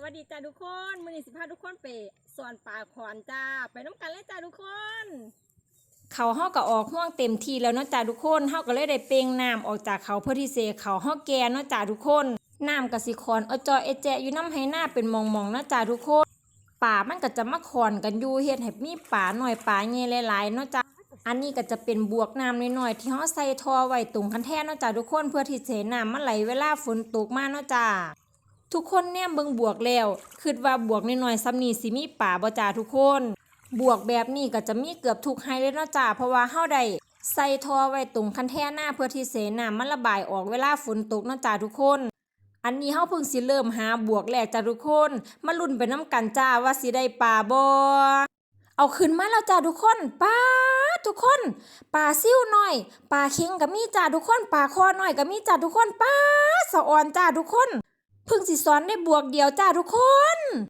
สวัสดีจ้าทุกคนมือนี้สิพาทุกคนไปสอนป่าขอนจ้า ไปน้ำกันเลยจ้าทุกคน เขาเฮาก็ออกห่วงเต็มทีแล้วเนาะจ้าทุกคนเฮาก็เลยได้เปลงน้ำออกจากเขาเพื่อที่เสเขาเฮาแก่เนาะจ้าทุกคนน้ำก็สิขอนอจอเอแจอยู่น้ำให้หน้าเป็นหมองเนาะจ้าทุกคนป่ามันก็จะมาขอนกันอยู่เฮ็ดให้มีป่าหน่อยป่าใหญ่หลายๆเนาะจ้าอันนี้ก็จะเป็นบวกน้ำน้อยๆที่เฮาใส่ทอไว้ตรงคันแท่นเนาะจ้าทุกคนเพื่อที่จะให้น้ำมันไหลเวลาฝนตกมาเนาะจ้า ทุกคนแนมเบิ่งบวกแล้วคิดว่าบวกน้อยๆซ้ำนี้สิมีป่าบ่จ้าทุกคน บวกแบบนี้ก็จะมีเกือบทุกไฮเลยเนาะจ้าเพราะว่าเฮาได้ใส่ท่อไว้ตรงคันแท่หน้าเพื่อที่เสน้ำมันระบายออกเวลาฝนตกเนาะจ้าทุกคน อันนี้เฮาเพิ่งสิเริ่มหาบวกแหละจ้าทุกคน มาลุ้นไปน้ำกันจ้าว่าสิได้ป่าบ่เอาขึ้นมาแล้วจ้าทุกคนป้าทุกคนปลาซิ่วหน้อยปลาเค็งก็มีจ้าทุกคนปลาคอหน้อยก็มีจ้าทุกคนป้าสะออนจ้าทุกคน เพิ่งสิสอนได้บวกเดียวจ้าทุกคน